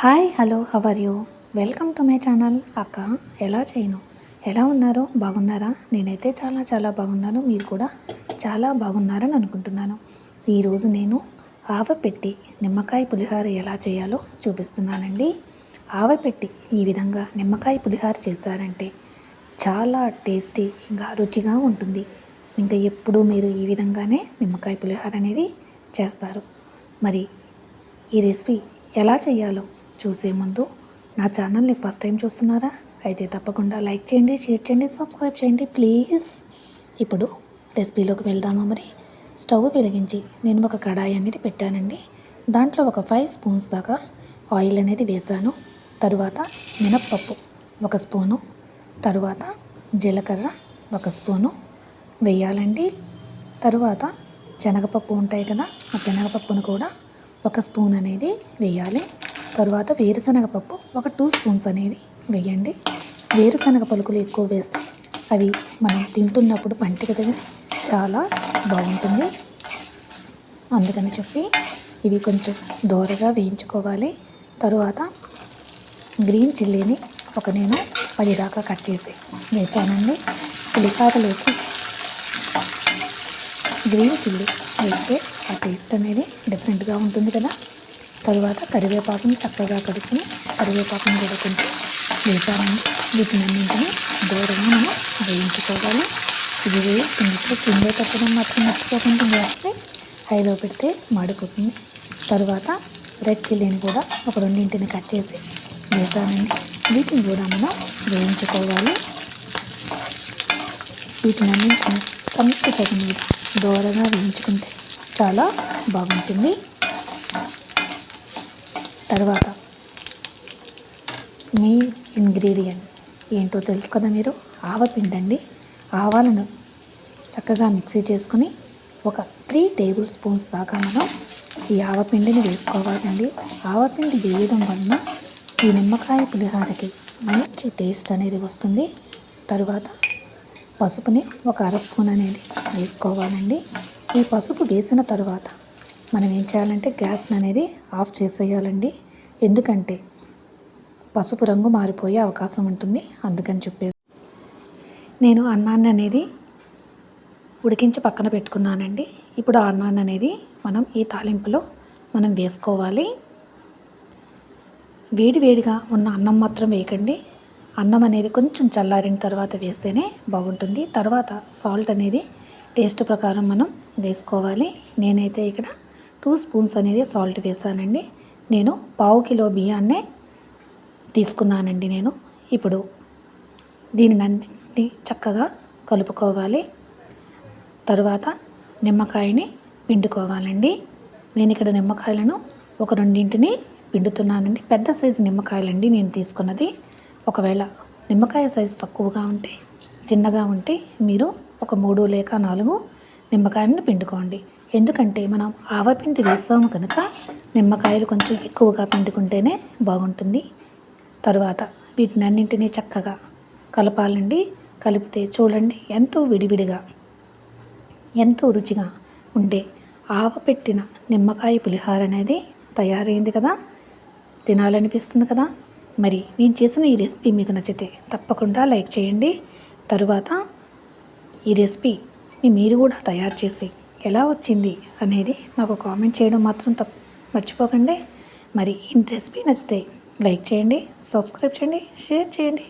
Hi hello how are you? Welcome to my channel. అక్క ఎలా చేయను? ఎలా ఉన్నారు? బాగున్నారా? నేనైతే చాలా చాలా బాగున్నాను. మీరు కూడా చాలా బాగున్నారని అనుకుంటున్నాను. ఈరోజు నేను ఆవపెట్టి నిమ్మకాయ పులిహార ఎలా చేయాలో చూపిస్తున్నానండి. ఆవపెట్టి ఈ విధంగా నిమ్మకాయ పులిహార చేశారంటే చాలా టేస్టీ ఇంకా రుచిగా ఉంటుంది. ఇంకా ఎప్పుడూ మీరు ఈ విధంగానే నిమ్మకాయ పులిహార అనేది చేస్తారు. మరి ఈ రెసిపీ ఎలా చేయాలో చూసే ముందు నా ఛానల్ని ఫస్ట్ టైం చూస్తున్నారా? అయితే తప్పకుండా లైక్ చేయండి షేర్ చేయండి సబ్స్క్రైబ్ చేయండి ప్లీజ్. ఇప్పుడు రెసిపీలోకి వెళ్దామా మరి? స్టవ్ వెలిగించి నేను ఒక కడాయి అనేది పెట్టానండి. దాంట్లో ఒక ఫైవ్ స్పూన్స్ దాకా ఆయిల్ అనేది వేసాను తరువాత మినప్పప్పు ఒక స్పూను తరువాత జీలకర్ర ఒక స్పూను వేయాలండి. తరువాత శనగపప్పు ఉంటాయి కదా ఆ శనగపప్పును కూడా ఒక స్పూన్ అనేది వేయాలి. తరువాత వేరుశనగ పప్పు ఒక టూ స్పూన్స్ అనేది వేయండి. వేరుశనగ పలుకులు ఎక్కువ వేస్తే అవి మనం తింటున్నప్పుడు పంటికి తగిన చాలా బాగుంటుంది. అందుకని చెప్పి ఇవి కొంచెం దోరగా వేయించుకోవాలి. తరువాత గ్రీన్ చిల్లీని ఒక నేను పది దాకా కట్ చేసి వేసానండి. పులిహారలోకి గ్రీన్ చిల్లీ వేస్తే ఆ టేస్ట్ అనేది డిఫరెంట్గా ఉంటుంది కదా. తరువాత కరివేపాకుని చక్కగా కడుక్కుని కరివేపాకుని కూడా కొంచెం వీటిని అన్నింటినీ దూరంగా మనం వేయించుకోవాలి. ఇది వేసుకున్నప్పుడు కింద తప్పడం మాత్రం మర్చిపోకుండా వేస్తే హైలో పెడితే మాడిపోతుంది. తరువాత రెడ్ చిల్లీని కూడా ఒక రెండింటిని కట్ చేసి వేసానండి వీటిని కూడా మనం వేయించుకోవాలి. వీటిని అన్నింటినీ సంస్థ తగిన దూరంగా వేయించుకుంటే చాలా బాగుంటుంది. తర్వాత మీ ఇంగ్రీడియంట్ ఏంటో తెలుసు కదా మీరు? ఆవపిండండి ఆవాలను చక్కగా మిక్సీ చేసుకుని ఒక త్రీ టేబుల్ స్పూన్స్ దాకా మనం ఈ ఆవపిండిని వేసుకోవాలండి. ఆవపిండి వేయడం వలన ఈ నిమ్మకాయ పులిహారకి మంచి టేస్ట్ అనేది వస్తుంది. తరువాత పసుపుని ఒక అర స్పూన్ అనేది వేసుకోవాలండి. ఈ పసుపు వేసిన తర్వాత మనం ఏం చేయాలంటే గ్యాస్ని అనేది ఆఫ్ చేసేయాలండి. ఎందుకంటే పసుపు రంగు మారిపోయే అవకాశం ఉంటుంది. అందుకని చెప్పేసి నేను అన్నాన్ని అనేది ఉడికించి పక్కన పెట్టుకున్నానండి. ఇప్పుడు ఆ అన్నాన్ని అనేది మనం ఈ తాలింపులో మనం వేసుకోవాలి. వేడి వేడిగా ఉన్న అన్నం మాత్రం వేయకండి. అన్నం అనేది కొంచెం చల్లారిన తర్వాత వేస్తేనే బాగుంటుంది. తర్వాత సాల్ట్ అనేది టేస్ట్ ప్రకారం మనం వేసుకోవాలి. నేనైతే ఇక్కడ టూ స్పూన్స్ అనేది సాల్ట్ వేసానండి. నేను పావు కిలో బియ్యాన్నే తీసుకున్నానండి నేను. ఇప్పుడు దీనిని చక్కగా కలుపుకోవాలి. తరువాత నిమ్మకాయని పిండుకోవాలండి. నేను ఇక్కడ నిమ్మకాయలను ఒక రెండింటిని పిండుతున్నానండి. పెద్ద సైజు నిమ్మకాయలండి నేను తీసుకున్నది. ఒకవేళ నిమ్మకాయ సైజు తక్కువగా ఉంటే చిన్నగా ఉంటే మీరు ఒక మూడు లేక నాలుగు నిమ్మకాయలను పిండుకోండి. ఎందుకంటే మనం ఆవపిండి వేసాము కనుక నిమ్మకాయలు కొంచెం ఎక్కువగా పిండుకుంటేనే బాగుంటుంది. తరువాత వీటిని అన్నింటినీ చక్కగా కలపాలండి. కలిపితే చూడండి ఎంతో విడివిడిగా ఎంతో రుచిగా ఉండే ఆవపెట్టిన నిమ్మకాయ పులిహార అనేది తయారైంది కదా. తినాలనిపిస్తుంది కదా. మరి నేను చేసిన ఈ రెసిపీ మీకు నచ్చితే తప్పకుండా లైక్ చేయండి. తరువాత ఈ రెసిపీని మీరు కూడా తయారు చేసి ఎలా వచ్చింది అనేది నాకు కామెంట్ చేయడం మాత్రం తప్పు మర్చిపోకండి. మరి ఇంట్రెస్ట్ రెసిపీ నచ్చితే లైక్ చేయండి సబ్స్క్రైబ్ చేయండి షేర్ చేయండి.